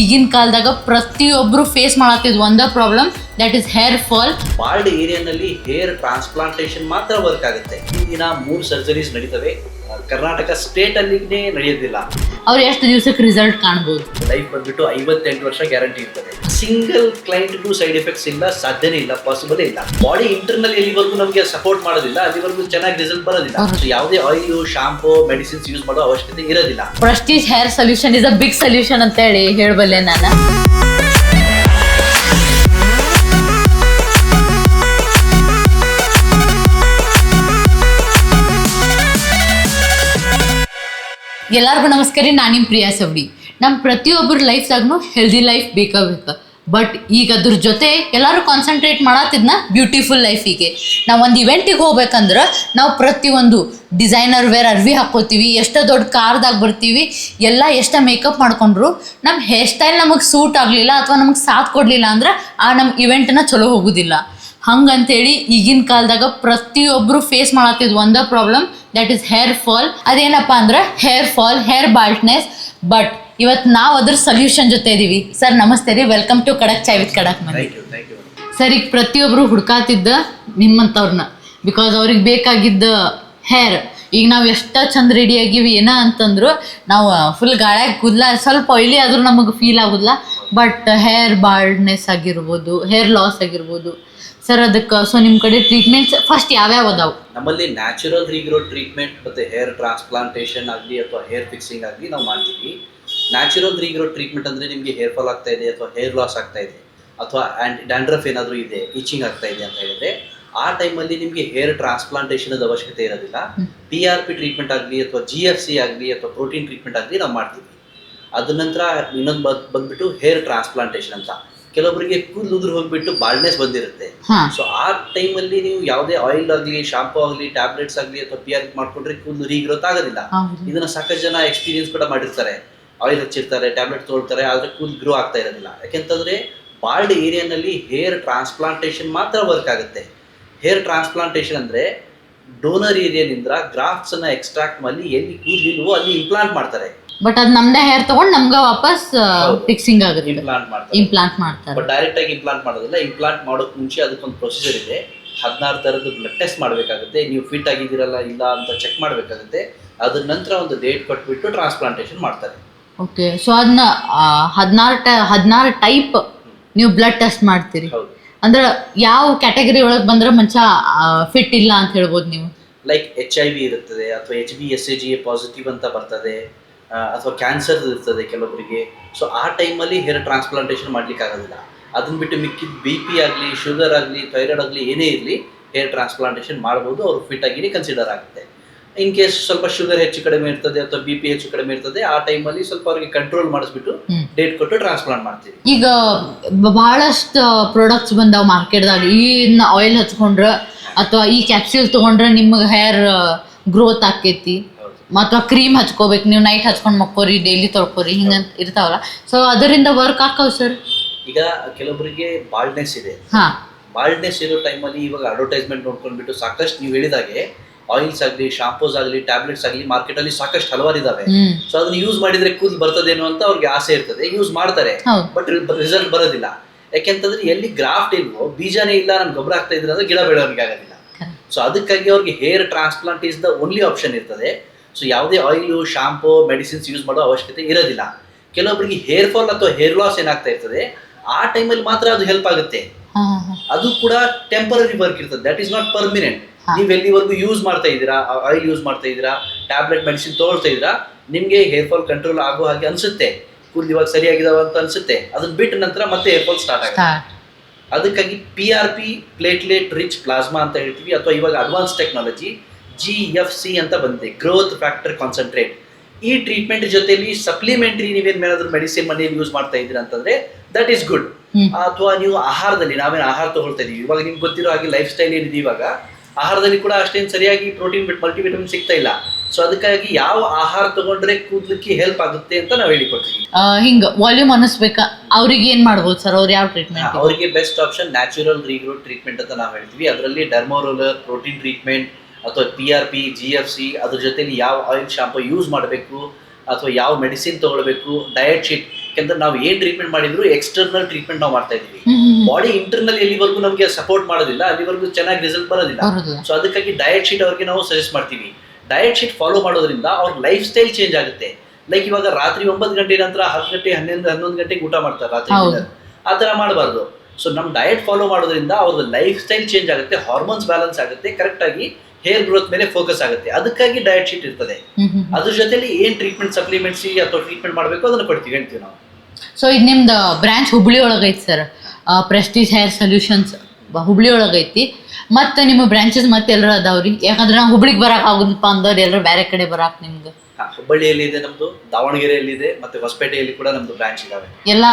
ಈಗಿನ ಕಾಲದಾಗ ಪ್ರತಿಯೊಬ್ಬರು ಫೇಸ್ ಮಾಡತ್ತಿದ್ ಒಂದೇ problem that is hair fall bald ಏರಿಯಾನಲ್ಲಿ hair transplantation ಮಾತ್ರ ವರ್ಕ್ ಆಗುತ್ತೆ. ಈ ದಿನ ಮೂರು ಸರ್ಜರೀಸ್ ನಡೀತವೆ. ಕರ್ನಾಟಕ ಸ್ಟೇಟ್ ಅಲ್ಲಿನೇ ನಡೆಯೋದಿಲ್ಲ. ಅವ್ರು ಎಷ್ಟು ದಿವಸಕ್ಕೆ ರಿಸಲ್ಟ್ ಕಾಣಬಹುದು ಲೈಫ್ ಬಂದ್ಬಿಟ್ಟು ಐವತ್ತೆಂಟು ವರ್ಷ ಗ್ಯಾರಂಟಿ ಇರ್ತದೆ. ಸಿಂಗಲ್ ಕ್ಲೈಂಟ್ಗೂ ಸೈಡ್ ಎಫೆಕ್ಟ್ಸ್ ಇಲ್ಲ ಸಾಧ್ಯನೇ ಇಲ್ಲ ಪಾಸಿಬಲ್ ಇಲ್ಲ. ಬಾಡಿ ಇಂಟರ್ನಲ್ ಎಲ್ಲಿವರೆಗೂ ನಮಗೆ ಸಪೋರ್ಟ್ ಮಾಡೋದಿಲ್ಲ ಅಲ್ಲಿವರೆಗೂ ಚೆನ್ನಾಗಿ ರಿಸಲ್ಟ್ ಬರೋದಿಲ್ಲ. ಯಾವುದೇ ಆಯಿಲ್ ಶಾಂಪೂ ಮೆಡಿಸಿನ್ಸ್ ಯೂಸ್ ಮಾಡೋ ಅವಶ್ಯಕತೆ ಇರೋದಿಲ್ಲ. Prestige hair solution is a big solution ಅಂತ ಹೇಳಿ ಹೇಳಬಲ್ಲೆ ನಾನು. ಎಲ್ಲರಿಗೂ ನಮಸ್ಕಾರ ರೀ ನಾನು ನಿಮ್ಮ ಪ್ರಿಯಾ ಸವಡಿ. ನಮ್ಮ ಪ್ರತಿಯೊಬ್ಬರ ಲೈಫ್ದಾಗೂ ಹೆಲ್ದಿ ಲೈಫ್ ಬೇಕಾ ಬೇಕಾ ಬಟ್ ಈಗ ಅದ್ರ ಜೊತೆ ಎಲ್ಲರೂ ಕಾನ್ಸಂಟ್ರೇಟ್ ಮಾಡತ್ತಿದ್ನ ಬ್ಯೂಟಿಫುಲ್ ಲೈಫಿಗೆ ನಾವು ಒಂದು ಇವೆಂಟಿಗೆ ಹೋಗ್ಬೇಕಂದ್ರೆ ನಾವು ಪ್ರತಿಯೊಂದು ಡಿಸೈನರ್ ವೇರ್ ಅರ್ವಿ ಹಾಕ್ಕೋತೀವಿ, ಎಷ್ಟೋ ದೊಡ್ಡ ಕಾರ್ದಾಗ ಬರ್ತೀವಿ, ಎಲ್ಲ ಎಷ್ಟ ಮೇಕಪ್ ಮಾಡ್ಕೊಂಡ್ರು ನಮ್ಮ ಹೇರ್ ಸ್ಟೈಲ್ ನಮಗೆ ಸೂಟ್ ಆಗಲಿಲ್ಲ ಅಥವಾ ನಮಗೆ ಸಾಥ್ ಕೊಡಲಿಲ್ಲ ಅಂದ್ರೆ ಆ ನಮ್ಮ ಇವೆಂಟನ್ನ ಚಲೋ ಹೋಗೋದಿಲ್ಲ. ಹಂಗಂತೇಳಿ ಈಗಿನ ಕಾಲದಾಗ ಪ್ರತಿಯೊಬ್ಬರು ಫೇಸ್ ಮಾಡತ್ತಿದ್ ಒಂದ problem that is hair fall ಅದೇನಪ್ಪ ಅಂದ್ರೆ hair fall hair baldness but ಇವತ್ತು ನಾವು ಅದ್ರ ಸೊಲ್ಯೂಷನ್ ಜೊತೆ ಇದೀವಿ. ಸರ್ ನಮಸ್ತೆ ರೀ. Welcome to Kadak Chai with Kadak ಮನೆ ಸರ್ ಈಗ ಪ್ರತಿಯೊಬ್ಬರು ಹುಡ್ಕಾತಿದ್ದ ನಿಮ್ಮಂಥವ್ರನ್ನ ಬಿಕಾಸ್ ಅವ್ರಿಗೆ ಬೇಕಾಗಿದ್ದ ಹೇರ್ ಈಗ ನಾವು ಎಷ್ಟ ಚಂದ ರೆಡಿ ಆಗಿವಿ ಏನ ಅಂತಂದ್ರು ನಾವು ಫುಲ್ ಗಾಳ್ಯಾಗ ಕೂದಲ ಸ್ವಲ್ಪ ಆಯ್ಲಿ ಆದ್ರೂ ನಮಗೆ ಫೀಲ್ ಆಗುದಿಲ್ಲ. ಬಟ್ ಹೇರ್ ಬಾಲ್ಡ್ನೆಸ್ ಆಗಿರ್ಬೋದು ಹೇರ್ ಲಾಸ್ ಆಗಿರ್ಬೋದು ಸರ್ ಅದಕ್ಕೆ ಸೊ ನಿಮ್ಮ ಕಡೆ ಟ್ರೀಟ್ಮೆಂಟ್ಸ್ ಫಸ್ಟ್ ಯಾವ್ಯಾವ ಅದಾವೆ? ನಮ್ಮಲ್ಲಿ ನ್ಯಾಚುರಲ್ ರೀಗ್ರೋ ಟ್ರೀಟ್ಮೆಂಟ್ ಮತ್ತು ಹೇರ್ ಟ್ರಾನ್ಸ್ಪ್ಲಾಂಟೇಷನ್ ಆಗಲಿ ಅಥವಾ ಹೇರ್ ಫಿಕ್ಸಿಂಗ್ ಆಗಲಿ ನಾವು ಮಾಡ್ತೀವಿ. ನ್ಯಾಚುರಲ್ ರೀಗ್ರೋ ಟ್ರೀಟ್ಮೆಂಟ್ ಅಂದರೆ ನಿಮಗೆ ಹೇರ್ ಫಾಲ್ ಆಗ್ತಾ ಇದೆ ಅಥವಾ ಹೇರ್ ಲಾಸ್ ಆಗ್ತಾ ಇದೆ ಅಥವಾ ಆ್ಯಂಡ್ ಡ್ಯಾಂಡ್ರಫ್ ಏನಾದರೂ ಇದೆ ಇಚಿಂಗ್ ಆಗ್ತಾ ಇದೆ ಅಂತ ಹೇಳಿದ್ರೆ ಆ ಟೈಮಲ್ಲಿ ನಿಮಗೆ ಹೇರ್ ಟ್ರಾನ್ಸ್ಪ್ಲಾಂಟೇಷನ್ ಅವಶ್ಯಕತೆ ಇರೋದಿಲ್ಲ. ಟಿ ಆರ್ ಪಿ ಟ್ರೀಟ್ಮೆಂಟ್ ಆಗಲಿ ಅಥವಾ ಜಿ ಎಫ್ ಸಿ ಆಗಲಿ ಅಥವಾ ಪ್ರೋಟೀನ್ ಟ್ರೀಟ್ಮೆಂಟ್ ಆಗಲಿ ನಾವು ಮಾಡ್ತೀವಿ. ಅದ ನಂತರ ಇನ್ನೊಂದು ಬಂದ್ಬಿಟ್ಟು ಹೇರ್ ಟ್ರಾನ್ಸ್ಪ್ಲಾಂಟೇಷನ್ ಅಂತ. ಕೆಲವೊಬ್ಬರಿಗೆ ಕೂದಲು ಉದುರು ಹೋಗ್ಬಿಟ್ಟು ಬಾಳ್ನೆಸ್ ಬಂದಿರುತ್ತೆ. ಸೊ ಆ ಅಲ್ಲಿ ನೀವು ಯಾವುದೇ ಆಯಿಲ್ ಆಗಲಿ ಶಾಂಪೂ ಆಗಲಿ ಟ್ಯಾಬ್ಲೆಟ್ಸ್ ಆಗಲಿ ಅಥವಾ ಪಿ ಆರ್ ಮಾಡ್ಕೊಂಡ್ರೆ ಕೂದಲು ರೀಗ್ರೋತ್ ಆಗೋದಿಲ್ಲ. ಇದನ್ನ ಸಾಕಷ್ಟು ಜನ ಎಕ್ಸ್ಪೀರಿಯನ್ಸ್ ಕೂಡ ಮಾಡಿರ್ತಾರೆ. ಆಯಿಲ್ ಹಚ್ಚಿರ್ತಾರೆ ಟ್ಯಾಬ್ಲೆಟ್ ತೊಗೊಳ್ತಾರೆ ಆದರೆ ಕೂದಲು ಗ್ರೋ ಆಗ್ತಾ ಇರೋದಿಲ್ಲ. ಯಾಕೆಂತಂದ್ರೆ ಬಾಲ್ಡ್ ಏರಿಯಾನಲ್ಲಿ ಹೇರ್ ಟ್ರಾನ್ಸ್ಪ್ಲಾಂಟೇಷನ್ ಮಾತ್ರ ವರ್ಕ್ ಆಗುತ್ತೆ. ಹೇರ್ ಟ್ರಾನ್ಸ್ಪ್ಲಾಂಟೇಷನ್ ಅಂದ್ರೆ ಡೋನರ್ ಏರಿಯಾನಿಂದ ಗ್ರಾಫ್ಟ್ಸ್ ಅನ್ನ ಎಕ್ಸ್ಟ್ರಾಕ್ಟ್ ಮಾಡಿ ಎಲ್ಲಿ ಕೂದಲಿಲ್ವೋ ಅಲ್ಲಿ ಇಂಪ್ಲಾಂಟ್ ಮಾಡ್ತಾರೆ. ಬಟ್ ಅದು ನಮ್ದೇ ಹೇರ್ ತಗೊಂಡ್ ನಮ್ಗೆ ವಾಪಸ್. ಫಿಕ್ಸಿಂಗ್ ಆಗುತ್ತೆ. ಇಂಪ್ಲಾಂಟ್ ಮಾಡ್ತಾರೆ. ಇಂಪ್ಲಾಂಟ್ ಮಾಡ್ತಾರೆ. ಬಟ್ ಡೈರೆಕ್ಟ್ ಆಗಿ ಇಂಪ್ಲಾಂಟ್ ಮಾಡೋದಿಲ್ಲ. ಇಂಪ್ಲಾಂಟ್ ಮಾಡೋಕ್ ಮುಂಚೆ ಅದಕ್ಕೊಂದು ಪ್ರೊಸೀಜರ್ ಇದೆ. ಹದಿನಾರು ಥರದ್ದು ಬ್ಲಡ್ ಟೆಸ್ಟ್ ಮಾಡಬೇಕಾಗುತ್ತೆ. ನೀವು ಫಿಟ್ ಆಗಿದ್ದೀರಲ್ಲ ಇಲ್ಲ ಅಂತ ಚೆಕ್ ಮಾಡಬೇಕಾಗುತ್ತೆ. ಅದ್ರ ನಂತರ ಒಂದು ಡೇಟ್ ಕೊಟ್ಬಿಟ್ಟು ಟ್ರಾನ್ಸ್ಪ್ಲಾಂಟೇಶನ್ ಮಾಡ್ತಾರೆ. ಓಕೆ ಸೊ ಅದನ್ನ ಹದಿನಾರು ಟ ಹದಿನಾರು ಟೈಪ್ ನೀವು ಬ್ಲಡ್ ಟೆಸ್ಟ್ ಮಾಡ್ತೀರಿ. ಹೌದು. ಅಂದ್ರೆ ಯಾವ ಕ್ಯಾಟಗರಿ ಒಳಗೆ ಬಂದ್ರೆ ಮಂಚ ಫಿಟ್ ಇಲ್ಲ ಅಂತ ಹೇಳ್ಬೋದು ನೀವು? ಲೈಕ್ ಎಚ್ ಐ ವಿ ಇರುತ್ತದೆ ಅಥವಾ H B S A G A positive ಅಂತ ಬರ್ತದೆ. ಅಥವಾ ಕ್ಯಾನ್ಸರ್ ಇರ್ತದೆ ಕೆಲವೊಬ್ಬರಿಗೆ ಸೊ ಆ ಟೈಮಲ್ಲಿ ಹೇರ್ ಟ್ರಾನ್ಸ್ಪ್ಲಾಂಟೇಷನ್ ಮಾಡ್ಲಿಕ್ಕೆ ಆಗೋದಿಲ್ಲ. ಅದನ್ನ ಬಿಟ್ಟು ಮಿಕ್ಕಿದ ಬಿ ಪಿ ಆಗಲಿ ಶುಗರ್ ಆಗಲಿ ಥೈರಾಯ್ಡ್ ಆಗಲಿ ಏನೇ ಇರಲಿ ಹೇರ್ ಟ್ರಾನ್ಸ್ಪ್ಲಾಂಟೇಷನ್ ಮಾಡ್ಬೋದು ಅವರು ಫಿಟ್ ಆಗಿ ಕನ್ಸಿಡರ್ ಆಗುತ್ತೆ. ಇನ್ ಕೇಸ್ ಸ್ವಲ್ಪ ಶುಗರ್ ಹೆಚ್ಚು ಕಡಿಮೆ ಇರ್ತದೆ ಅಥವಾ ಬಿ ಪಿ ಹೆಚ್ಚು ಕಡಿಮೆ ಇರ್ತದೆ ಆ ಟೈಮಲ್ಲಿ ಸ್ವಲ್ಪ ಅವ್ರಿಗೆ ಕಂಟ್ರೋಲ್ ಮಾಡಿಸ್ಬಿಟ್ಟು ಡೇಟ್ ಕೊಟ್ಟು ಟ್ರಾನ್ಸ್ಪ್ಲಾಂಟ್ ಮಾಡ್ತೀವಿ. ಈಗ ಬಹಳಷ್ಟು ಪ್ರಾಡಕ್ಟ್ಸ್ ಬಂದಾವ ಮಾರ್ಕೆಟ್ದಾಗ ಈ ಆಯಿಲ್ ಹಚ್ಕೊಂಡ್ರೆ ಅಥವಾ ಈ ಕ್ಯಾಪ್ಸ್ಯೂಲ್ ತಗೊಂಡ್ರೆ ನಿಮ್ಗೆ ಹೇರ್ ಗ್ರೋತ್ ಆಕೈತಿ ಅಥವಾ ಕ್ರೀಮ್ ಹಚ್ಕೋಬೇಕು ನೀವು ನೈಟ್ ಹಚ್ಕೊಂಡು ಮಕ್ಕೋರಿ ಡೈಲಿ ತೊಳ್ಕೊರಿ ಹಿಂಗಂತ ಇರ್ತಾವಲ್ಲ. ಸೊ ಅದರಿಂದ ವರ್ಕ್ ಆಕಾವ್ ಸರ್ ಈಗ ಕೆಲವೊಬ್ಬರಿಗೆ ಬಾಲ್ಡ್ನೆಸ್ ಇದೆ. ಹಾ. ಬಾಲ್ಡ್ನೆಸ್ ಇರೋ ಟೈಮಲ್ಲಿ ಇವಾಗ ಅಡ್ವರ್ಟೈಸ್ಮೆಂಟ್ ನೋಡ್ಕೊಂಡ್ಬಿಟ್ಟು ಸಾಕಷ್ಟು ನೀವು ಹೇಳಿದಾಗೆ ಆಯಿಲ್ಸ್ ಆಗಲಿ ಶಾಂಪೂಸ್ ಆಗಲಿ ಟ್ಯಾಬ್ಲೆಟ್ಸ್ ಆಗಲಿ ಮಾರ್ಕೆಟಲ್ಲಿ ಸಾಕಷ್ಟು ಹಲವಾರು ಇದಾವೆ. ಸೊ ಅದನ್ನ ಯೂಸ್ ಮಾಡಿದ್ರೆ ಕೂದಲು ಬರ್ತದೇನೋ ಅಂತ ಅವ್ರಿಗೆ ಆಸೆ ಇರ್ತದೆ. ಯೂಸ್ ಮಾಡ್ತಾರೆ. ಬಟ್ ರಿಸಲ್ಟ್ ಬರೋದಿಲ್ಲ. ಯಾಕೆಂತಂದ್ರೆ ಎಲ್ಲಿ ಗ್ರಾಫ್ಟ್ ಇಲ್ವೋ ಬೀಜನೇ ಇಲ್ಲ ನಮ್ಗೆ ಗೊಬ್ಬರ ಆಗ್ತಾ ಇದ್ರೆ ಅಂದ್ರೆ ಗಿಡ ಬೆಳವಣಿಗೆ ಆಗೋದಿಲ್ಲ. ಸೊ ಅದಕ್ಕಾಗಿ ಅವ್ರಿಗೆ hair transplant is the only option ಇರ್ತದೆ. ಸೊ ಯಾವುದೇ ಆಯಿಲು ಶಾಂಪು ಮೆಡಿಸಿನ್ಸ್ ಯೂಸ್ ಮಾಡೋ ಅವಶ್ಯಕತೆ ಇರೋದಿಲ್ಲ. ಕೆಲವೊಬ್ಬರಿಗೆ ಹೇರ್ ಫಾಲ್ ಅಥವಾ ಹೇರ್ ಲಾಸ್ ಏನಾಗ್ತಾ ಇರ್ತದೆ ಆ ಟೈಮಲ್ಲಿ ಮಾತ್ರ ಅದು ಹೆಲ್ಪ್ ಆಗುತ್ತೆ. ಅದು ಕೂಡ ಟೆಂಪರರಿ ವರ್ಕ್ ಇರ್ತದೆ. That is not permanent. ನೀವು ಎಲ್ಲಿವರೆಗೂ ಯೂಸ್ ಮಾಡ್ತಾ ಇದ್ದೀರಾ ಆಯಿಲ್ ಯೂಸ್ ಮಾಡ್ತಾ ಇದ್ದೀರಾ ಟ್ಯಾಬ್ಲೆಟ್ ಮೆಡಿಸಿನ್ ತಗೊಳ್ತಾ ಇದ್ದೀರಾ ನಿಮಗೆ ಹೇರ್ ಫಾಲ್ ಕಂಟ್ರೋಲ್ ಆಗೋ ಹಾಗೆ ಅನ್ಸುತ್ತೆ. ಕೂದಲು ಇವಾಗ ಸರಿಯಾಗಿದಾವ ಅಂತ ಅನ್ಸುತ್ತೆ. ಅದನ್ನ ಬಿಟ್ಟ ನಂತರ ಮತ್ತೆ ಹೇರ್ ಫಾಲ್ ಸ್ಟಾರ್ಟ್ ಆಗುತ್ತೆ. ಅದಕ್ಕಾಗಿ P R P platelet rich plasma ಅಂತ ಹೇಳ್ತೀವಿ. ಅಥವಾ ಇವಾಗ advance technology G F C ಅಂತ ಬಂದಿದೆ. ಗ್ರೋತ್ ಫ್ಯಾಕ್ಟರ್ ಕಾನ್ಸಂಟ್ರೇಟ್ ಈ ಟ್ರೀಟ್ಮೆಂಟ್ ಜೊತೆಲಿ ಸಪ್ಲಿಮೆಂಟರಿ ನೀವೇನು ಏನಾದರೂ ಮೆಡಿಸಿನ್ ಮನೆಯಲ್ಲಿ ಯೂಸ್ ಮಾಡ್ತಾ ಇದ್ದೀರಾ ಅಂತಂದ್ರೆ ದಟ್ ಈಸ್ ಗುಡ್ ಅಥವಾ ನೀವು ಆಹಾರದಲ್ಲಿ ನಾವೇನು ಆಹಾರ ತಗೊಳ್ತಾ ಇದೀವಿ. ಇವಾಗ ನಿಮ್ಗೆ ಗೊತ್ತಿರೋ ಹಾಗೆ ಲೈಫ್ ಸ್ಟೈಲ್ ಏನಿದೆ ಇವಾಗ ಆಹಾರದಲ್ಲಿ ಕೂಡ ಅಷ್ಟೇನು ಸರಿಯಾಗಿ ಪ್ರೋಟೀನ್ ಬಿಟ್ ಮಲ್ಟಿವಿಟಮಿನ್ ಸಿಗ್ತಾ ಇಲ್ಲ. ಸೊ ಅದಕ್ಕಾಗಿ ಯಾವ ಆಹಾರ ತಗೊಂಡ್ರೆ ಕೂದಲಿಕ್ಕೆ ಹೆಲ್ಪ್ ಆಗುತ್ತೆ ಅಂತ ನಾವು ಹೇಳಿಕೊಡ್ತೀವಿ ಹಿಂಗ್ ವಾಲ್ಯೂಮ್ ಅನ್ನಿಸ್ಬೇಕಾ? ಅವ್ರಿಗೆ ಏನ್ ಮಾಡ್ಬೋದು ಸರ್ ಅವ್ರು ಯಾವ ಟ್ರೀಟ್ಮೆಂಟ್ ಅವರಿಗೆ best option natural regrow treatment ಅಂತ ನಾವು ಹೇಳ್ತೀವಿ. ಅದರಲ್ಲಿ ಡರ್ಮೋರೋಲರ್ ಪ್ರೋಟೀನ್ ಟ್ರೀಟ್ಮೆಂಟ್ ಅಥವಾ P R P G F C ಅದ್ರ ಜೊತೆಲಿ ಯಾವ ಆಯಿಲ್ ಶಾಂಪು ಯೂಸ್ ಮಾಡಬೇಕು ಅಥವಾ ಯಾವ ಮೆಡಿಸಿನ್ ತಗೊಳ್ಬೇಕು ಡಯಟ್ ಶೀಟ್ ಯಾಕಂದ್ರೆ ನಾವು ಏನ್ ಟ್ರೀಟ್ಮೆಂಟ್ ಮಾಡಿದ್ರು ಎಕ್ಸ್ಟರ್ನಲ್ ಟ್ರೀಟ್ಮೆಂಟ್ ನಾವು ಮಾಡ್ತಾ ಇದೀವಿ. ಬಾಡಿ ಇಂಟರ್ನಲ್ ಎಲ್ಲಿವರೆಗೂ ನಮಗೆ ಸಪೋರ್ಟ್ ಮಾಡೋದಿಲ್ಲ ಅಲ್ಲಿವರೆಗೂ ಚೆನ್ನಾಗಿ ರಿಸಲ್ಟ್ ಬರೋದಿಲ್ಲ. ಸೊ ಅದಕ್ಕಾಗಿ ಡಯಟ್ ಶೀಟ್ ಅವ್ರಿಗೆ ನಾವು ಸಜೆಸ್ಟ್ ಮಾಡ್ತೀವಿ. ಡಯಟ್ ಶೀಟ್ ಫಾಲೋ ಮಾಡೋದ್ರಿಂದ ಅವ್ರ ಲೈಫ್ ಸ್ಟೈಲ್ ಚೇಂಜ್ ಆಗುತ್ತೆ. ಲೈಕ್ ಇವಾಗ ರಾತ್ರಿ ಒಂಬತ್ತು ಗಂಟೆ ನಂತರ ಹತ್ತು ಗಂಟೆ ಹನ್ನೊಂದು ಹನ್ನೊಂದು ಗಂಟೆಗೆ ಊಟ ಮಾಡ್ತಾರೆ ರಾತ್ರಿ. ಆ ಥರ ಮಾಡಬಾರ್ದು. ಸೊ ನಮ್ಮ ಡಯಟ್ ಫಾಲೋ ಮಾಡೋದ್ರಿಂದ ಅವ್ರದ್ದು ಲೈಫ್ ಸ್ಟೈಲ್ ಚೇಂಜ್ ಆಗುತ್ತೆ ಹಾರ್ಮೋನ್ಸ್ ಬ್ಯಾಲೆನ್ಸ್ ಆಗುತ್ತೆ ಕರೆಕ್ಟಾಗಿ ಹೇರ್ ಗ್ರೋತ್ ಮೇಲೆ ಫೋಕಸ್ ಆಗುತ್ತೆ. ಅದಕ್ಕಾಗಿ ಡಯಟ್ ಶೀಟ್ ಇರ್ತದೆ. ಅದ್ರ ಜೊತೆಲಿ ಏನ್ ಟ್ರೀಟ್ಮೆಂಟ್ ಸಪ್ಲಿಮೆಂಟ್ಸ್ ಅಥವಾ ಟ್ರೀಟ್ಮೆಂಟ್ ಮಾಡಬೇಕು ಅದನ್ನ ಕೊಡ್ತೀವಿ ಹೇಳ್ತೀವಿ ನಾವು. ಸೊ ಇದು ನಿಮ್ದು branch Hubli ಒಳಗೈತಿ sir Prestige Hair Solutions Hubli ಒಳಗೈತಿ. ಮತ್ತೆ ನಿಮ್ಮ ಬ್ರಾಂಚಸ್ ಮತ್ತೆ ಎಲ್ಲರೂ ಅದಾವ್ರಿ? ಯಾಕಂದ್ರೆ ನಾವು ಹುಬ್ಳಿಗೆ ಬರಕ್ ಆಗುದಪ್ಪ ಅಂದವ್ರು ಎಲ್ಲರೂ ಬೇರೆ ಕಡೆ ಬರಕ್ ನಿಮ್ಗೆ ಹುಬ್ಬಳ್ಳಿಯಲ್ಲಿ ಇದೆ ನಮ್ದು ದಾವಣಗೆರೆಯಲ್ಲಿ ಇದೆ ಮತ್ತೆ ಹೊಸಪೇಟೆಯಲ್ಲಿ ಕೂಡ ನಮ್ದು ಬ್ರಾಂಚ್ ಇದಾವೆ. ಎಲ್ಲ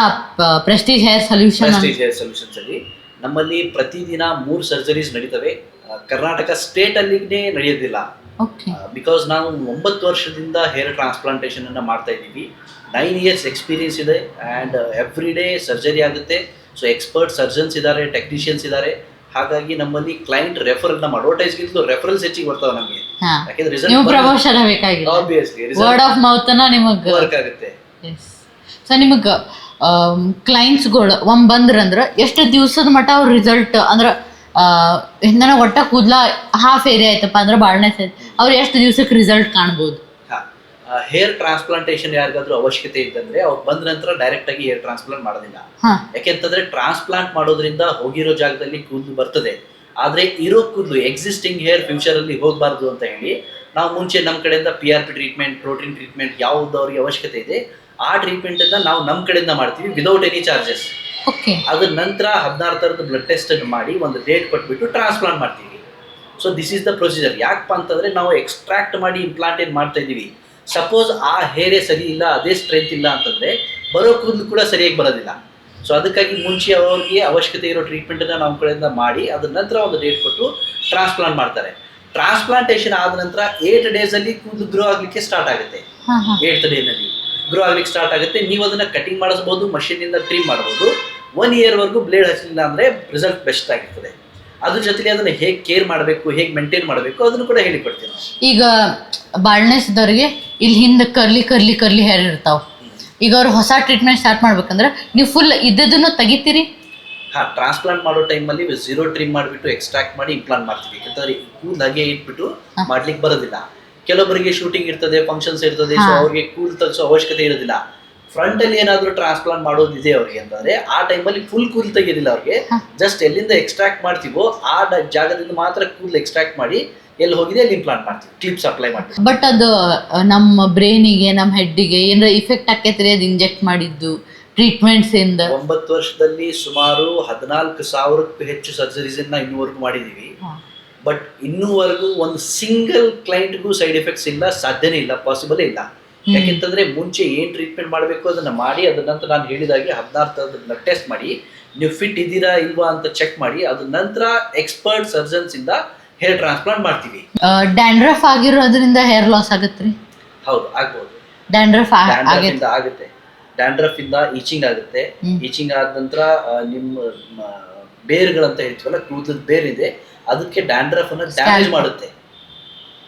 prestige hair solution prestige hair solutions ಅಲ್ಲಿ ನಮ್ಮಲ್ಲಿ ಪ್ರತಿದಿನ ಮೂರು ಸರ್ಜರೀಸ್ ನಡೀತವೆ. ಕರ್ನಾಟಕ ಸ್ಟೇಟ್ ಅಲ್ಲಿನೇ ನಡೆಯೋದಿಲ್ಲ ಬಿಕಾಸ್ ನಾವು ಒಂಬತ್ತು ವರ್ಷದಿಂದ ಹೇರ್ ಟ್ರಾನ್ಸ್ಪ್ಲಾಂಟೇಷನ್ ಅನ್ನ ಮಾಡ್ತಾ ಇದ್ದೀವಿ. ನೈನ್ ಇಯರ್ಸ್ ಎಕ್ಸ್ಪೀರಿಯನ್ಸ್ ಇದೆ ಅಂಡ್ ಎವ್ರಿ ಡೇ ಸರ್ಜರಿ ಆಗುತ್ತೆ. ಸೊ ಎಕ್ಸ್ಪರ್ಟ್ ಸರ್ಜನ್ಸ್ ಇದ್ದಾರೆ ಟೆಕ್ನಿಷಿಯನ್ಸ್ ಇದ್ದಾರೆ. ಹಾಗಾಗಿ ನಮ್ಮಲ್ಲಿ ಕ್ಲೈಂಟ್ ರೆಫರ್ ನಮ್ಮ ಅಡ್ವರ್ಟೈಸ್ಗಿಂತ ರೆಫರೆನ್ಸ್ ಹೆಚ್ಚಿಗೆ ಬರ್ತಾವೆ ನಮಗೆ. ಯಾಕೆಂದ್ರೆ result promotion obviously word of ನಿಮಗೆ ವರ್ಕ್ ಆಗುತ್ತೆ. ಸೊ ನಿಮಗೆ ಕ್ಲೈಂಟ್ಸ್ಗಳು ಒಮ್ಮೆ ಬಂದ್ರಂದ್ರೆ ಎಷ್ಟು ದಿವಸದ ಮಟ್ಟ ಅವ್ರ ರಿಸಲ್ಟ್ ಅಂದ್ರೆ ನನಗೆ ಒಟ್ಟ ಕೂದಲ ಹಾಫ್ ಏರಿಯಾ ಆಯ್ತಪ್ಪ ಅಂದ್ರೆ ಬಾಳ್ನೆಸ್ ಆಯ್ತು ಅವ್ರು ಎಷ್ಟು ದಿವಸಕ್ಕೆ ರಿಸಲ್ಟ್ ಕಾಣ್ಬೋದು? ಹೇರ್ ಟ್ರಾನ್ಸ್ಪ್ಲಾಂಟೇಷನ್ ಯಾರಿಗಾದ್ರೂ ಅವಶ್ಯಕತೆ ಇದ್ದಂದ್ರೆ ಅವ್ರು ಬಂದ ನಂತರ ಡೈರೆಕ್ಟ್ ಆಗಿ ಹೇರ್ ಟ್ರಾನ್ಸ್ಪ್ಲಾಂಟ್ ಮಾಡೋದಿಲ್ಲ. ಯಾಕೆಂತಂದ್ರೆ ಟ್ರಾನ್ಸ್ಪ್ಲಾಂಟ್ ಮಾಡೋದ್ರಿಂದ ಹೋಗಿರೋ ಜಾಗದಲ್ಲಿ ಕೂದಲು ಬರ್ತದೆ. ಆದ್ರೆ ಇರೋ ಕೂದಲು ಎಕ್ಸಿಸ್ಟಿಂಗ್ ಹೇರ್ ಫ್ಯೂಚರ್ ಅಲ್ಲಿ ಹೋಗಬಾರ್ದು ಅಂತ ಹೇಳಿ ನಾವು ಮುಂಚೆ ನಮ್ಮ ಕಡೆಯಿಂದ P R P treatment protein treatment ಯಾವ್ದು ಅವ್ರಿಗೆ ಅವಶ್ಯಕತೆ ಇದೆ ಆ ಟ್ರೀಟ್ಮೆಂಟ್ ಅನ್ನ ನಾವು ನಮ್ಮ ಕಡೆಯಿಂದ ಮಾಡ್ತೀವಿ ವಿದೌಟ್ ಎನಿ ಚಾರ್ಜಸ್ ಅದ್ರ ನಂತರ ಹದಿನಾರು ಥರದ ಬ್ಲಡ್ ಟೆಸ್ಟ್ ಅನ್ನು ಮಾಡಿ ಒಂದು ಡೇಟ್ ಕೊಟ್ಬಿಟ್ಟು ಟ್ರಾನ್ಸ್ಪ್ಲಾಂಟ್ ಮಾಡ್ತೀವಿ. So this is the procedure ಯಾಕಪ್ಪ ಅಂತಂದ್ರೆ ನಾವು ಎಕ್ಸ್ಟ್ರಾಕ್ಟ್ ಮಾಡಿ ಇಂಪ್ಲಾಂಟ್ ಏನು ಮಾಡ್ತಾ ಇದ್ದೀವಿ? ಸಪೋಸ್ ಆ ಹೇರೆ ಸರಿ ಇಲ್ಲ ಅದೇ ಸ್ಟ್ರೆಂತ್ ಇಲ್ಲ ಅಂತಂದ್ರೆ ಬರೋ ಕೂದಲು ಕೂಡ ಸರಿಯಾಗಿ ಬರೋದಿಲ್ಲ. ಸೊ ಅದಕ್ಕಾಗಿ ಮುಂಚೆ ಅವ್ರಿಗೆ ಅವಶ್ಯಕತೆ ಇರೋ ಟ್ರೀಟ್ಮೆಂಟನ್ನು ನಮ್ಮ ಕಡೆಯಿಂದ ಮಾಡಿ ಅದ್ರ ನಂತರ ಒಂದು ಡೇಟ್ ಕೊಟ್ಟು ಟ್ರಾನ್ಸ್ಪ್ಲಾಂಟ್ ಮಾಡ್ತಾರೆ. ಟ್ರಾನ್ಸ್ಪ್ಲಾಂಟೇಷನ್ ಆದ ನಂತರ ಏಟ್ ಡೇಸಲ್ಲಿ ಕೂದಲು ಗ್ರೋ ಆಗಲಿಕ್ಕೆ ಸ್ಟಾರ್ಟ್ ಆಗುತ್ತೆ. ಏಟ್ ಡೇನಲ್ಲಿ ಗ್ರೋ ಆಗ್ಲಿಕ್ಕೆ ಸ್ಟಾರ್ಟ್ ಆಗುತ್ತೆ. ನೀವು ಅದನ್ನ ಕಟಿಂಗ್ ಮಾಡಿಸ್ಬೋದು ಮಷೀನಿಂದ ಟ್ರಿಮ್ ಮಾಡ್ಬೋದು. ಒನ್ ಇಯರ್ವರೆಗೂ ಬ್ಲೇಡ್ ಹಚ್ಚಲಿಲ್ಲ ಅಂದರೆ ರಿಸಲ್ಟ್ ಬೆಸ್ಟ್ ಆಗಿರ್ತದೆ. ಅದ್ರ ಜೊತೆಲಿ ಅದನ್ನ ಹೇಗೆ ಕೇರ್ ಮಾಡಬೇಕು ಹೇಗೆ ಮೇಂಟೈನ್ ಮಾಡಬೇಕು ಅದನ್ನು ಕೂಡ ಹೇಳಿಕೊಡ್ತೀನಿ. ಈಗ ಬಾಳ್ನೆಸ್ದವ್ರಿಗೆ ಇಲ್ಲಿ ಹಿಂದೆ ಕರ್ಲಿ ಕರ್ಲಿ ಕರ್ಲಿ ಹೇರ್ ಇರ್ತಾವ. ಈಗ ಅವ್ರು ಹೊಸ ಟ್ರೀಟ್ಮೆಂಟ್ ಸ್ಟಾರ್ಟ್ ಮಾಡ್ಬೇಕಂದ್ರೆ ನೀವು ಫುಲ್ ಇದ್ದದನ್ನು ತೆಗಿತೀರಿ? ಹಾ ಟ್ರಾನ್ಸ್ಪ್ಲಾಂಟ್ ಮಾಡೋ ಟೈಮಲ್ಲಿ ಝೀರೋ ಟ್ರಿಮ್ ಮಾಡಿಬಿಟ್ಟು ಎಕ್ಸ್ಟ್ರಾಕ್ಟ್ ಮಾಡಿ ಇಂಪ್ಲಾಂಟ್ ಮಾಡ್ತೀವಿ. ಯಾಕಂದ್ರೆ ಹಾಗೆ ಇಟ್ಬಿಟ್ಟು ಮಾಡ್ಲಿಕ್ಕೆ ಬರೋದಿಲ್ಲ. ಕೆಲವೊಬ್ಬರಿಗೆ ಶೂಟಿಂಗ್ ಇರ್ತದೆ ಫಂಕ್ಷನ್ಸ್ ಇರ್ತದೆ ಸೊ. ಅವ್ರಿಗೆ ಕೂಲ್ ತೆಗಿಸೋ ಅವಶ್ಯಕತೆ ಇರೋದಿಲ್ಲ ಫ್ರಂಟ್ ಅಲ್ಲಿ ಏನಾದರೂ ಟ್ರಾನ್ಸ್ಪ್ಲಾಂಟ್ ಮಾಡೋದಿದೆ ಅವ್ರಿಗೆ ಅಂತಂದ್ರೆ ಆ ಟೈಮಲ್ಲಿ ಫುಲ್ ಕೂಲ್ ತೆಗಿಯೋದಿಲ್ಲ ಅವ್ರಿಗೆ. ಜಸ್ಟ್ ಎಲ್ಲಿಂದ ಎಕ್ಸ್ಟ್ರಾಕ್ಟ್ ಮಾಡ್ತೀವೋ ಆ ಜಾಗದಿಂದ ಮಾತ್ರ ಕೂಲ್ ಎಕ್ಸ್ಟ್ರಾಕ್ಟ್ ಮಾಡಿ ಎಲ್ಲಿ ಹೋಗಿದೆ ಅಲ್ಲಿ ಇಂಪ್ಲಾಂಟ್ ಮಾಡ್ತೀವಿ ಕ್ಲಿಪ್ಸ್ ಅಪ್ಲೈ ಮಾಡ್ತೀವಿ ಬಟ್ ಅದು ನಮ್ಮ ಬ್ರೈನಿಗೆ ನಮ್ಮ ಹೆಡ್ಡಿಗೆ ಏನಾರ ಇಫೆಕ್ಟ್ ಆಕೈತ್ರಿ ಅದು ಇಂಜೆಕ್ಟ್ ಮಾಡಿದ್ದು ಟ್ರೀಟ್ಮೆಂಟ್ಸ್ ಇಂದ ಒಂಬತ್ತು ವರ್ಷದಲ್ಲಿ ಸುಮಾರು ಹದಿನಾಲ್ಕು ಸಾವಿರಕ್ಕೂ ಹೆಚ್ಚು ಸರ್ಜರೀಸ್ ಇನ್ನೂವರೆಗೂ ಮಾಡಿದೀವಿ. ಬಟ್ ಇನ್ನೂವರೆಗೂ ಒಂದು ಸಿಂಗಲ್ ಕ್ಲೈಂಟ್ಗೂ ಸೈಡ್ ಎಫೆಕ್ಟ್ಸ್ ಇಲ್ಲ ಸಾಧ್ಯನೇ ಇಲ್ಲ ಪಾಸಿಬಲ್ ಇಲ್ಲ. ಯಾಕೆಂತಂದ್ರೆ ಮುಂಚೆ ಏನ್ ಟ್ರೀಟ್ಮೆಂಟ್ ಮಾಡಬೇಕು ಅದನ್ನ ಮಾಡಿ ಅದ ನಂತರ ನಾನು ಹೇಳಿದಾಗೆ ಹದಿನಾರು ಥರದ ಬ್ಲಡ್ ಟೆಸ್ಟ್ ಮಾಡಿ ನೀವು ಫಿಟ್ ಇದ್ದೀರಾ ಇಲ್ವಾ ಅಂತ ಚೆಕ್ ಮಾಡಿ ಅದ ನಂತರ ಎಕ್ಸ್ಪರ್ಟ್ ಸರ್ಜನ್ಸ್ ಇಂದ ಹೇರ್ ಟ್ರಾನ್ಸ್ಪ್ಲಾಂಟ್ ಮಾಡ್ತೀವಿ. ಡ್ಯಾಂಡ್ರಫ್ ಆಗಿರೋದ್ರಿಂದ ಹೇರ್ ಲಾಸ್ ಆಗತ್ರಿ? ಹೌದು ಆಗ್ಬೋದು. ಡ್ಯಾಂಡ್ರಫ್ ಆಗುತ್ತೆ. ಡ್ಯಾಂಡ್ರಫ್ ಇಂದ ಈಚಿಂಗ್ ಆಗುತ್ತೆ. ಈಚಿಂಗ್ ಆದ ನಂತರ ನಿಮ್ಮ ಬೇರ್ಗಳಂತ ಹೇಳ್ತೀವಲ್ಲ ಕೂದಲದ ಬೇರಿದೆ. ಅದಕ್ಕೆ ಡ್ಯಾಂಡ್ರಫ್ ಅನ್ನ ಡ್ಯಾಮೇಜ್. ಮಾಡುತ್ತೆ.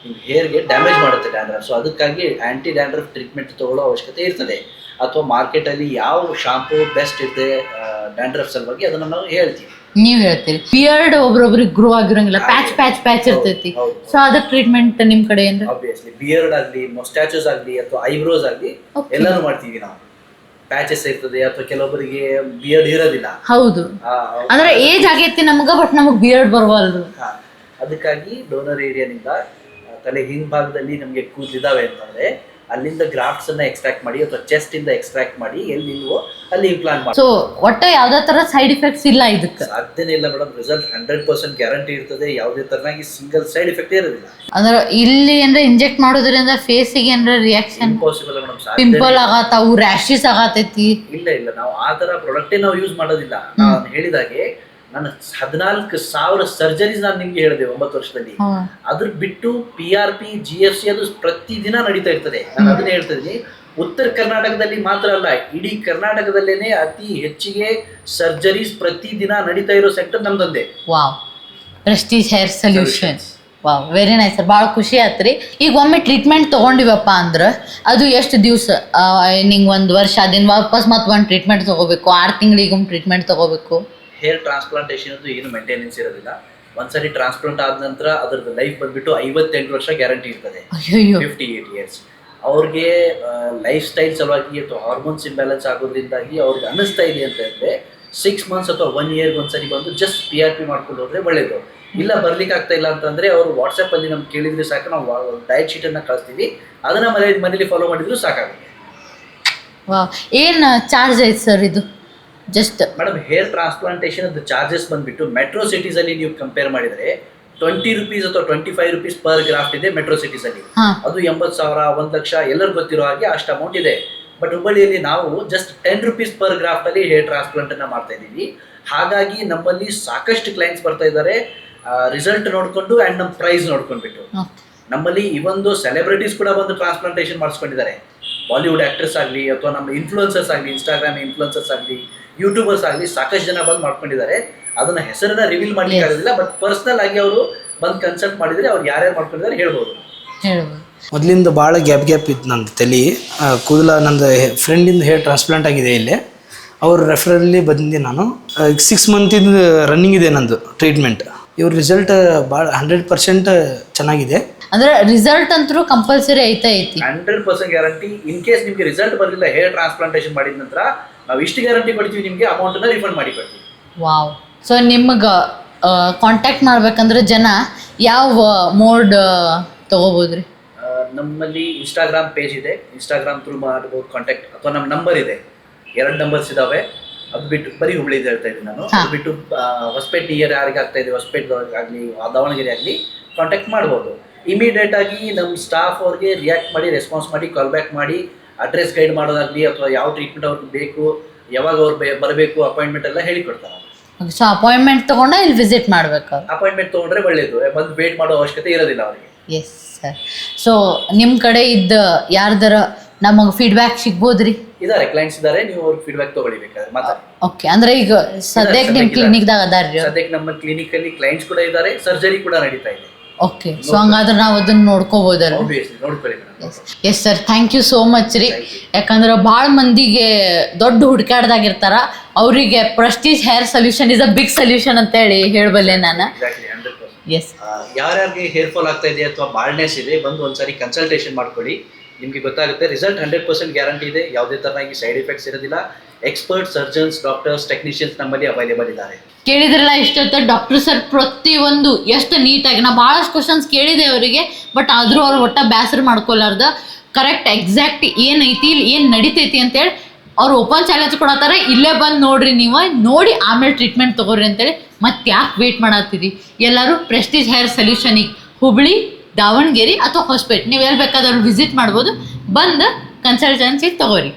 ನಿಮ್ಮ ಹೇರ್ಗೆ ಡ್ಯಾಮೇಜ್ ಮಾಡುತ್ತೆ ಡ್ಯಾಂಡ್ರಫ್ ಸೊ ಅದಕ್ಕಾಗಿ ಆಂಟಿ ಡ್ಯಾಂಡ್ರಫ್ ಟ್ರೀಟ್ಮೆಂಟ್ ತಗೊಳ್ಳೋ ಅವಶ್ಯಕತೆ ಇರ್ತದೆ. ಅಥವಾ ಮಾರ್ಕೆಟಲ್ಲಿ ಯಾವ ಶಾಂಪೂ ಬೆಸ್ಟ್ ಇದೆ ಡ್ಯಾಂಡ್ರಫ್ ಸಲುವಾಗಿ ಅದನ್ನ ನಾವು ಹೇಳ್ತೀವಿ. ನೀವ್ ಹೇಳ್ತೀರಿ. ಬಿಯರ್ಡ್ ಒಬ್ರೊಬ್ರಿಗೆ ಗ್ರೋ ಆಗಿರಂಗಿಲ್ಲ ಪ್ಯಾಚ್ ಪ್ಯಾಚ್ ಪ್ಯಾಚ್ ಇರ್ತೈತಿ. ಸೊ ಅದಕ್ಕೆ ಟ್ರೀಟ್ಮೆಂಟ್ ನಿಮ್ ಕಡೆ ಆಬ್ವಿಯಸ್ಲಿ ಬಿಯರ್ಡ್ ಆಗಲಿ ಮೊಸ್ಟ್ಯಾಚಸ್ ಆಗಲಿ ಅಥವಾ ಐಬ್ರೋಸ್ ಆಗಲಿ. ಎಲ್ಲಾನು ಮಾಡ್ತೀವಿ ನಾವು. ಪ್ಯಾಚಸ್ ಇರ್ತದೆ ಅಥವಾ ಕೆಲವೊಬ್ಬರಿಗೆ ಬಿಯರ್ಡ್ ಇರೋದಿಲ್ಲ ಹೌದು ಆ, ಅಂದ್ರೆ ಏಜ್ ಆಗೈತಿ ನಮಗ ಬಟ್ ನಮಗ್ ಬಿಯರ್ಡ್ ಬರಬಾರದು ಹಾ. ಅದಕ್ಕಾಗಿ ಡೋನರ್ ಏರಿಯಾನಿಂದ ತಲೆ ಹಿಂಭಾಗದಲ್ಲಿ ನಮಗೆ ಕೂದಲಿದಾವೆ ಅಂತಂದ್ರೆ ಅಲ್ಲಿಂದ ಗ್ರಾಫ್ಟ್ಸ್ ಅನ್ನ ಎಕ್ಸ್ಟ್ರಾಕ್ಟ್ ಮಾಡಿ ಅಥವಾ ಚೆಸ್ಟ್ ಇಂದ ಎಕ್ಸ್ಟ್ರಾಕ್ಟ್ ಮಾಡಿ ಎಲ್ಲಿ ಇಲ್ವೋ ಅಲ್ಲಿ ಇಂಪ್ಲಾಂಟ್ ಮಾಡಿ ಸೊ ಒಟ್ಟ ಯಾವ್ದೇ ತರ ಸೈಡ್ ಇಫೆಕ್ಟ್ಸ್ ಇಲ್ಲ ಇದಕ್ಕೆ. ಸಾಧ್ಯನೇ ಇಲ್ಲ madam result hundred percent guarantee ಇರ್ತದೆ. ಯಾವುದೇ ತರನಾಗಿ ಸಿಂಗಲ್ ಸೈಡ್ ಎಫೆಕ್ಟ್ ಇರೋದಿಲ್ಲ. ಅಂದ್ರೆ ಇಲ್ಲಿ ಏನ್ರ ಇಂಜೆಕ್ಟ್ ಮಾಡೋದ್ರಿಂದ ಫೇಸಿಗೆ ಏನ್ರ ರಿಯಾಕ್ಷನ್ ಇಂಪಾಸಿಬಲ್ ಮೇಡಮ್ ಪಿಂಪಲ್ ಆಗತ್ತಾವು ರ್ಯಾಶಸ್ ಆಗತೈತಿ ಇಲ್ಲ ಇಲ್ಲ. ನಾವು ಆ ತರ ಪ್ರಾಡಕ್ಟೇ ನಾವು ಯೂಸ್ ಮಾಡೋದಿಲ್ಲ. ನಾನು ಹೇಳಿದಾಗೆ ನಾನು ಹದಿನಾಲ್ಕು ಸಾವಿರ ಸರ್ಜರೀಸ್ ನಾನು ನಿಮ್ಗೆ ಹೇಳಿದೆ ಒಂಬತ್ತು ವರ್ಷದಲ್ಲಿ. ಅದ್ರ ಬಿಟ್ಟು P R P G F C ಅದು ಪ್ರತಿದಿನ ನಡೀತಾ ಇರ್ತದೆ. ನಾನು ಅದನ್ನ ಹೇಳ್ತಾ ಇದ್ದೀನಿ. ಉತ್ತರ ಕರ್ನಾಟಕದಲ್ಲಿ ಮಾತ್ರ ಅಲ್ಲ ಇಡೀ ಕರ್ನಾಟಕದಲ್ಲೇನೆ ಅತಿ ಹೆಚ್ಚಿಗೆ ಸರ್ಜರೀಸ್ ಪ್ರತಿದಿನ ನಡೀತಾ ಇರೋ sector ನಮ್ದೊಂದೇ. Wow. Prestige Hair Solution wow very nice sir ಭಾಳ ಖುಷಿ ಆತ್ರಿ. ಈಗ ಒಮ್ಮೆ ಟ್ರೀಟ್ಮೆಂಟ್ ತೊಗೊಂಡಿವಪ್ಪ ಅಂದ್ರೆ ಅದು ಎಷ್ಟು ದಿವಸ ನಿಂಗೆ ಒಂದು ವರ್ಷ ಅದಿನ ವಾಪಸ್ ಮತ್ತೆ ಒಂದು ಟ್ರೀಟ್ಮೆಂಟ್ ತೊಗೋಬೇಕು ಆರು ತಿಂಗಳಿಗೊಮ್ಮೆ ಟ್ರೀಟ್ಮೆಂಟ್ ತೊಗೋಬೇಕು? ಹೇರ್ ಟ್ರಾನ್ಸ್ಪ್ಲಾಂಟೇಷನ್ ಏನು ಮೇಂಟೆನೆನ್ಸ್ ಇರೋದಿಲ್ಲ. ಒಂದ್ಸರಿ ಟ್ರಾನ್ಸ್ಪ್ಲಾಂಟ್ ಆದ ನಂತರ ಅದ್ರದ್ದು ಲೈಫ್ ಬಂದ್ಬಿಟ್ಟು ಐವತ್ತೆಂಟು ವರ್ಷ ಗ್ಯಾರಂಟಿ ಇರ್ತದೆ. ಫಿಫ್ಟಿ ಏಟ್ ಇಯರ್ಸ್ ಅವ್ರಿಗೆ ಲೈಫ್ ಸ್ಟೈಲ್ ಸಲುವಾಗಿ ಅಥವಾ ಹಾರ್ಮೋನ್ಸ್ ಇಂಬ್ಯಾಲೆನ್ಸ್ ಆಗೋದ್ರಿಂದಾಗಿ ಅವ್ರಿಗೆ ಅನ್ನಿಸ್ತಾ ಇದೆ ಅಂತ ಹೇಳಿದ್ರೆ ಸಿಕ್ಸ್ ಮಂತ್ಸ್ ಅಥವಾ ಒನ್ ಇಯರ್ಗೆ ಒಂದ್ಸರಿ ಬಂದು ಜಸ್ಟ್ ಪಿ ಆರ್ ಪಿ ಮಾಡ್ಕೊಂಡು ಹೋದ್ರೆ ಒಳ್ಳೇದು. ಇಲ್ಲ ಬರ್ಲಿಕ್ಕೆ ಆಗ್ತಾ ಇಲ್ಲ ಅಂತಂದ್ರೆ ಅವರು ವಾಟ್ಸಪ್ ಅಲ್ಲಿ ನಮ್ಗೆ ಕೇಳಿದ್ರೆ ಸಾಕು ನಾವು ಡಯಟ್ ಶೀಟ್ ಅನ್ನ ಕಳಿಸ್ತೀವಿ. ಅದನ್ನ ಮನೆಯಲ್ಲಿ ಮನೇಲಿ ಫಾಲೋ ಮಾಡಿದ್ರು ಸಾಕಾಗುತ್ತೆ. ಏನು ಚಾರ್ಜ್ ಆಯ್ತು ಸರ್ ಇದು? ಜಸ್ಟ್ ಮೇಡಮ್ ಹೇರ್ ಟ್ರಾನ್ಸ್ಪ್ಲಾಂಟೇಷನ್ ಅದು ಚಾರ್ಜಸ್ ಬಂದ್ಬಿಟ್ಟು ಮೆಟ್ರೋ ಸಿಟೀಸ್ ಅಲ್ಲಿ ನೀವು ಕಂಪೇರ್ ಮಾಡಿದ್ರೆ ಟ್ವೆಂಟಿ ರುಪೀಸ್ ಅಥವಾ twenty five rupees per graft ಇದೆ ಮೆಟ್ರೋ ಸಿಟೀಸ್ ಅಲ್ಲಿ. ಅದು ಎಂಬತ್ತು ಸಾವಿರ ಒಂದು ಲಕ್ಷ ಎಲ್ಲರೂ ಗೊತ್ತಿರೋ ಹಾಗೆ ಅಷ್ಟು ಅಮೌಂಟ್ ಇದೆ. ಬಟ್ ಹುಬ್ಬಳ್ಳಿಯಲ್ಲಿ ನಾವು just ten rupees per graft ಅಲ್ಲಿ ಹೇರ್ ಟ್ರಾನ್ಸ್ಪ್ಲಾಂಟ್ ಅನ್ನ ಮಾಡ್ತಾ ಇದ್ದೀವಿ. ಹಾಗಾಗಿ ನಮ್ಮಲ್ಲಿ ಸಾಕಷ್ಟು ಕ್ಲೈಂಟ್ಸ್ ಬರ್ತಾ ಇದ್ದಾರೆ. ರಿಸಲ್ಟ್ ನೋಡ್ಕೊಂಡು ಅಂಡ್ ನಮ್ಮ ಪ್ರೈಸ್ ನೋಡ್ಕೊಂಡ್ಬಿಟ್ಟು. ನಮ್ಮಲ್ಲಿ ಇವೊಂದು ಸೆಲೆಬ್ರಿಟೀಸ್ ಕೂಡ ಬಂದು ಟ್ರಾನ್ಸ್ಪ್ಲಾಂಟೇಷನ್ ಮಾಡಿಸ್ಕೊಂಡಿದ್ದಾರೆ. ಬಾಲಿವುಡ್ ಆಕ್ಟ್ರೆಸ್ ಆಗಲಿ ಅಥವಾ ನಮ್ಮ ಇನ್ಫ್ಲುಯೆನ್ಸರ್ಸ್ ಆಗಲಿ ಇನ್ಸ್ಟಾಗ್ರಾಮ್ ಇನ್ಫ್ಲುಯೆನ್ಸರ್ಸ್ ಆಗಲಿ ಯೂಟ್ಯೂಬರ್ಸ್ ಆಗಲಿ ಸಾಕಷ್ಟು ಜನ ಬಂದು ಮಾಡ್ಕೊಂಡಿದ್ದಾರೆ. ಅದನ್ನ ಹೆಸರನ್ನ ರಿವೀಲ್ ಮಾಡ್ಲಿಕ್ಕೆ. ಆಗೋದಿಲ್ಲ ಬಟ್ ಪರ್ಸನಲ್ ಆಗಿ ಅವರು ಬಂದು ಕನ್ಸಲ್ಟ್ ಮಾಡಿದ್ರೆ ಅವ್ರು ಯಾರ್ಯಾರು ಮಾಡ್ಕೊಂಡಿದ್ದಾರೆ ಹೇಳ್ಬೋದು. ಮೊದಲಿಂದ ಭಾಳ ಗ್ಯಾಪ್ ಗ್ಯಾಪ್ ಇತ್ತು ನಂದು ತಲೆ. ಕೂದಲ ನಂದು ಫ್ರೆಂಡಿಂದ ಹೇರ್ ಟ್ರಾನ್ಸ್ಪ್ಲಾಂಟ್ ಆಗಿದೆ ಇಲ್ಲಿ. ಅವ್ರ ರೆಫರಲ್ಲಿ ಬಂದಿದ್ದೆ ನಾನು. ಸಿಕ್ಸ್ ಮಂತಿಂದ ರನ್ನಿಂಗ್ ಇದೆ ನಂದು ಟ್ರೀಟ್ಮೆಂಟ್ ಇವ್ರ ರಿಸಲ್ಟ್ ಭಾಳ ಹಂಡ್ರೆಡ್ ಪರ್ಸೆಂಟ್ ಚೆನ್ನಾಗಿದೆ. ಅಂದ್ರೆ ರಿಸಲ್ಟ್ ಅಂತೂ ಕಂಪಲ್ಸರಿ ಐತೆ ಐತಿ. Hundred percent guarantee in case ನಿಮಗೆ ರಿಸಲ್ಟ್ ಬರಲಿಲ್ಲ ಹೇರ್ ಟ್ರಾನ್ಸ್ಪ್ಲಾಂಟೇಷನ್ ಮಾಡಿದ ನಂತರ ನಾವು ಇಷ್ಟು ಗ್ಯಾರಂಟಿ ಕೊಡ್ತೀವಿ ನಿಮಗೆ ಅಮೌಂಟನ್ನ ರಿಫಂಡ್ ಮಾಡಿ ಕೊಡ್ತೀವಿ. ವಾವ್ ಸೊ ನಿಮಗೆ ಕಾಂಟ್ಯಾಕ್ಟ್ ಮಾಡ್ಬೇಕಂದ್ರೆ ಜನ ಯಾವ ಮೋಡ್ ತಗೋಬೋದು ರೀ ನಮ್ಮಲ್ಲಿ ಇನ್ಸ್ಟಾಗ್ರಾಮ್ ಪೇಜ್ ಇದೆ. ಇನ್ಸ್ಟಾಗ್ರಾಮ್ ಥ್ರೂ ಮಾಡ್ಬೋದು ಕಾಂಟ್ಯಾಕ್ಟ್ ಅಥವಾ ನಮ್ಮ ನಂಬರ್ ಇದೆ. ಎರಡು ನಂಬರ್ಸ್ ಇದಾವೆ. ಅದು ಬಿಟ್ಟು ಬರೀ ಹುಬ್ಳಿ ಹೇಳ್ತಾ ಇದ್ದೀನಿ ನಾನು. ಹಾ. ಅದು ಬಿಟ್ಟು ಆ, ಹೊಸಪೇಟೆ ನಿಯರ್ ಯಾರಿಗೆ ಆಗ್ತಾ ಇದೆ ಹೊಸಪೇಟೆ ಆಗಲಿ ದಾವಣಗೆರೆ ಆಗಲಿ ಕಾಂಟ್ಯಾಕ್ಟ್ ಮಾಡ್ಬೋದು. ಇಮಿಡಿಯೇಟ್ ಆಗಿ ನಮ್ಮ ಸ್ಟಾಫ್ ಅವ್ರಿಗೆ ರಿಯಾಕ್ಟ್ ಮಾಡಿ ರೆಸ್ಪಾನ್ಸ್ ಮಾಡಿ ಕಾಲ್ ಬ್ಯಾಕ್ ಮಾಡಿ ಅಡ್ರೆಸ್ ಗೈಡ್ ಮಾಡೋದಾಗಲಿ ಅಥವಾ ಯಾವ ಟ್ರೀಟ್ಮೆಂಟ್ ಅವ್ರಿಗೆ ಬೇಕು ಯಾವಾಗ ಅವ್ರು ಬರಬೇಕು ಅಪಾಯಿಂಟ್ಮೆಂಟ್ ಎಲ್ಲ ಹೇಳಿಕೊಡ್ತಾರೆ ಸೊ ಅಪಾಯಿಂಟ್ಮೆಂಟ್ ತಗೊಂಡ ಇಲ್ಲಿ ವಿಸಿಟ್ ಮಾಡಬೇಕು ಅಪಾಯಿಂಟ್ಮೆಂಟ್ ತಗೊಂಡ್ರೆ ಒಳ್ಳೇದು. ಬಂದು ವೇಟ್ ಮಾಡೋ ಅವಶ್ಯಕತೆ ಇರೋದಿಲ್ಲ ಅವರಿಗೆ. ಎಸ್ ಸರ್ ಸೊ ನಿಮ್ಮ ಕಡೆ ಇದ್ದ ಯಾರ್ದಾರ ನಮಗೆ ಫೀಡ್ಬ್ಯಾಕ್ ಸಿಗ್ಬೋದ್ರಿ? ಇದಾರೆ ಕ್ಲೈಂಟ್ಸ್ ಇದಾರೆ ನೀವು ಅವ್ರಿಗೆ ಫೀಡ್ಬ್ಯಾಕ್ ತಗೊಳ್ಬೇಕಾದ್ರೆ ಮಾತಾಡಿ ಓಕೆ ಅಂದ್ರೆ ಈಗ ಸದ್ಯಕ್ಕೆ ನಿಮ್ಮ ಕ್ಲಿನಿಕ್ ಅದಾರ್ರಿ ಸದ್ಯಕ್ಕೆ ನಮ್ಮ ಕ್ಲಿನಿಕ್ ಅಲ್ಲಿ ಕ್ಲೈಂಟ್ಸ್ ಕೂಡ ಇದ್ದಾರೆ ಸರ್ಜರಿ ಕೂಡ ನಡೀತಾ ಇದೆ. ಓಕೆ ಸೊ ಹಂಗಾದ್ರೆ ನಾವು ಅದನ್ನ ನೋಡ್ಕೋಬೋದಲ್ಲ ನೋಡ್ಕೊಳ್ಳಿ madam yes sir thank you so much ರೀ. ಯಾಕಂದ್ರೆ ಭಾಳ ಮಂದಿಗೆ ದೊಡ್ಡ ಹುಡುಕಾಡ್ದಾಗಿರ್ತಾರ ಅವರಿಗೆ Prestige Hair Solution is a big solution ಅಂತೇಳಿ ಹೇಳಬಲ್ಲೆ ನಾನು. ಎಕ್ಸಾಕ್ಟ್ಲಿ ಹಂಡ್ರೆಡ್ ಪರ್ಸೆಂಟ್ ಎಸ್ ಯಾರ್ಯಾರಿಗೆ ಹೇರ್ ಫಾಲ್ ಆಗ್ತಾ ಇದೆ ಅಥವಾ ಬಾಲ್ನೆಸ್ ಇದೆ ಬಂದು ಒಂದ್ಸರಿ ಕನ್ಸಲ್ಟೇಷನ್ ಮಾಡ್ಕೊಳ್ಳಿ. ನಿಮಗೆ ಗೊತ್ತಾಗುತ್ತೆ ರಿಸಲ್ಟ್ ಹಂಡ್ರೆಡ್ ಪರ್ಸೆಂಟ್ ಗ್ಯಾರಂಟಿ ಇದೆ. ಯಾವುದೇ ತರನಾಗಿ ಸೈಡ್ ಎಫೆಕ್ಟ್ಸ್ ಇರೋದಿಲ್ಲ. ಎಕ್ಸ್ಪರ್ಟ್ ಸರ್ಜನ್ಸ್ ಡಾಕ್ಟರ್ಸ್ ಟೆಕ್ನಿಷಿಯನ್ಸ್ ನಮ್ಮಲ್ಲಿ ಅವೈಲೇಬಲ್ ಇದ್ದಾರೆ. ಕೇಳಿದ್ರಲ್ಲ ಇಷ್ಟೊತ್ತ ಡಾಕ್ಟರ್ ಸರ್ ಪ್ರತಿಯೊಂದು ಎಷ್ಟು ನೀಟಾಗಿ ನಾ ಭಾಳಷ್ಟು ಕ್ವಶನ್ಸ್ ಕೇಳಿದೆ ಅವರಿಗೆ ಬಟ್ ಆದರೂ ಅವ್ರು ಒಟ್ಟ ಬ್ಯಾಸರ ಮಾಡ್ಕೊಲಾರ್ದ. ಕರೆಕ್ಟ್ ಎಕ್ಸಾಕ್ಟ್ ಏನೈತಿ ಇಲ್ಲಿ ಏನು ನಡಿತೈತಿ ಅಂತೇಳಿ ಅವ್ರು ಓಪನ್ ಚಾಲೆಂಜ್ ಕೊಡತ್ತಾರ. ಇಲ್ಲೇ ಬಂದು ನೋಡ್ರಿ ನೀವು, ನೋಡಿ ಆಮೇಲೆ ಟ್ರೀಟ್ಮೆಂಟ್ ತಗೋರಿ ಅಂತೇಳಿ ಮತ್ತೆ ಯಾಕೆ ವೇಟ್ ಮಾಡತ್ತೀರಿ? ಎಲ್ಲರೂ ಪ್ರೆಸ್ಟೀಜ್ ಹೇರ್ ಸೊಲ್ಯೂಷನಿಗೆ ಹುಬ್ಳಿ, ದಾವಣಗೆರೆ ಅಥವಾ ಹೊಸಪೇಟೆ, ನೀವು ಎಲ್ಲಿ ಬೇಕಾದ್ರೂ ವಿಸಿಟ್ ಮಾಡ್ಬೋದು. ಬಂದು ಕನ್ಸಲ್ಟೆನ್ಸಿ ತಗೋರಿ.